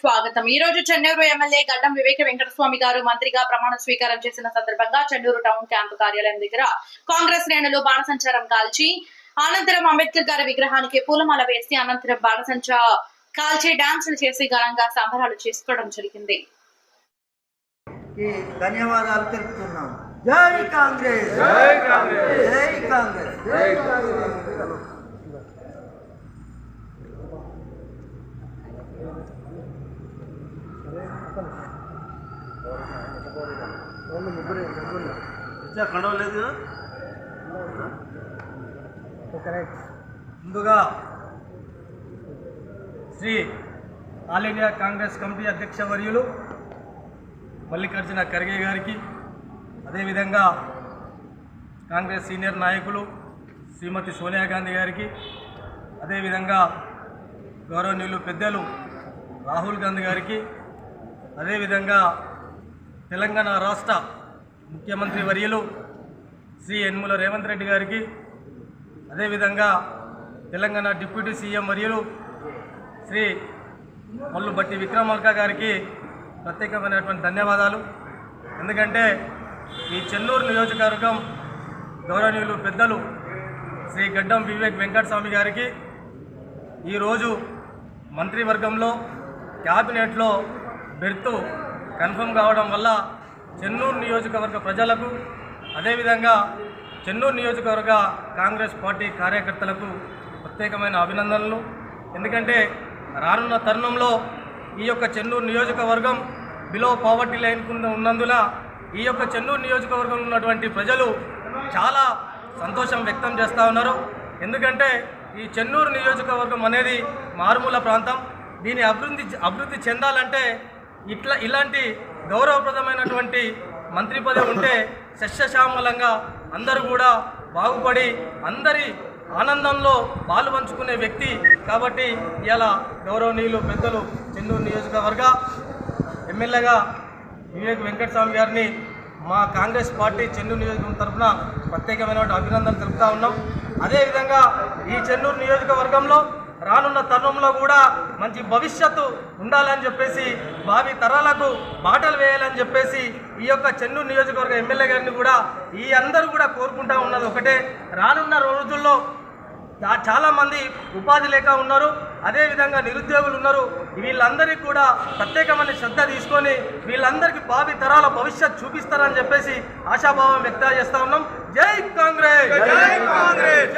స్వాగతం. ఈ రోజు చెన్నూరు ఎమ్మెల్యే గడ్డం వివేక వెంకటస్వామి గారు మంత్రిగా ప్రమాణ స్వీకారం చేసిన సందర్భంగా చెన్నూరు టౌన్ క్యాంపు కార్యాలయం దగ్గర కాంగ్రెస్ శ్రేణులు బాణసంచారం కాల్చి అనంతరం అంబేద్కర్ గారి విగ్రహానికి పూలమాల వేసి అనంతరం బాణసంచా కాల్చి డాన్సులు చేసి ఘనంగా సంబరాలు చేసుకోవడం జరిగింది. కి ధన్యవాదాలు తెలుపుతున్నాం. జై కాంగ్రెస్! జై కాంగ్రెస్! జై కాంగ్రెస్! జై ముందుగా Shri all India Congress committee అధ్యక్ష వర్యులు మల్లికార్జున ఖర్గే గారికి అదేవిధంగా కాంగ్రెస్ సీనియర్ నాయకులు శ్రీమతి సోనియా గాంధీ గారికి అదేవిధంగా గౌరవనీయులు పెద్దలు రాహుల్ గాంధీ గారికి అదేవిధంగా తెలంగాణ రాష్ట్ర ముఖ్యమంత్రి వర్యులు శ్రీ యన్ముల రేవంత్ రెడ్డి గారికి అదేవిధంగా తెలంగాణ డిప్యూటీ సీఎం వర్యులు శ్రీ మల్లు బట్టి విక్రమార్క గారికి ప్రత్యేకమైనటువంటి ధన్యవాదాలు. ఎందుకంటే ఈ చెన్నూరు నియోజకవర్గం గౌరవనీయులు పెద్దలు శ్రీ గడ్డం వివేక్ వెంకటస్వామి గారికి ఈరోజు మంత్రివర్గంలో క్యాబినెట్లో బెర్తు కన్ఫర్మ్ కావడం వల్ల చెన్నూరు నియోజకవర్గ ప్రజలకు అదేవిధంగా చెన్నూరు నియోజకవర్గ కాంగ్రెస్ పార్టీ కార్యకర్తలకు ప్రత్యేకమైన అభినందనలు. ఎందుకంటే రానున్న తరుణంలో ఈ యొక్క చెన్నూరు నియోజకవర్గం బిలో పావర్టీ లైన్ కింద ఉన్నందున ఈ యొక్క చెన్నూరు నియోజకవర్గంలో ఉన్నటువంటి ప్రజలు చాలా సంతోషం వ్యక్తం చేస్తూ ఉన్నారు. ఎందుకంటే ఈ చెన్నూరు నియోజకవర్గం అనేది మారుమూల ప్రాంతం. దీని అభివృద్ధి అభివృద్ధి చెందాలంటే ఇట్లా ఇలాంటి గౌరవప్రదమైనటువంటి మంత్రి పదవి ఉంటే సస్యశ్యామలంగా అందరూ కూడా బాగుపడి అందరి ఆనందంలో పాలు పంచుకునే వ్యక్తి కాబట్టి ఇలా గౌరవనీయులు పెద్దలు చెన్నూరు నియోజకవర్గ ఎమ్మెల్యేగా వివేక్ వెంకటస్వామి గారిని మా కాంగ్రెస్ పార్టీ చెన్నూరు నియోజకవర్గం తరఫున ప్రత్యేకమైన అభినందనలు తెలుపుతా ఉన్నాం. అదేవిధంగా ఈ చెన్నూరు నియోజకవర్గంలో రానున్న తరుణంలో కూడా మంచి భవిష్యత్తు ఉండాలని చెప్పేసి భావి తరాలకు బాటలు వేయాలని చెప్పేసి ఈ యొక్క చెన్నూరు నియోజకవర్గ ఎమ్మెల్యే గారిని కూడా ఈ అందరూ కూడా కోరుకుంటా ఉన్నది ఒకటే. రానున్న రోజుల్లో చా- చాలా మంది ఉపాధి లేక ఉన్నారు. అదేవిధంగా నిరుద్యోగులు ఉన్నారు. వీళ్ళందరికీ కూడా ప్రత్యేకమైన శ్రద్ధ తీసుకొని వీళ్ళందరికీ భావి తరాల భవిష్యత్ చూపిస్తారని చెప్పేసి ఆశాభావం వ్యక్తం చేస్తా ఉన్నాం. జై కాంగ్రెస్! జై కాంగ్రెస్!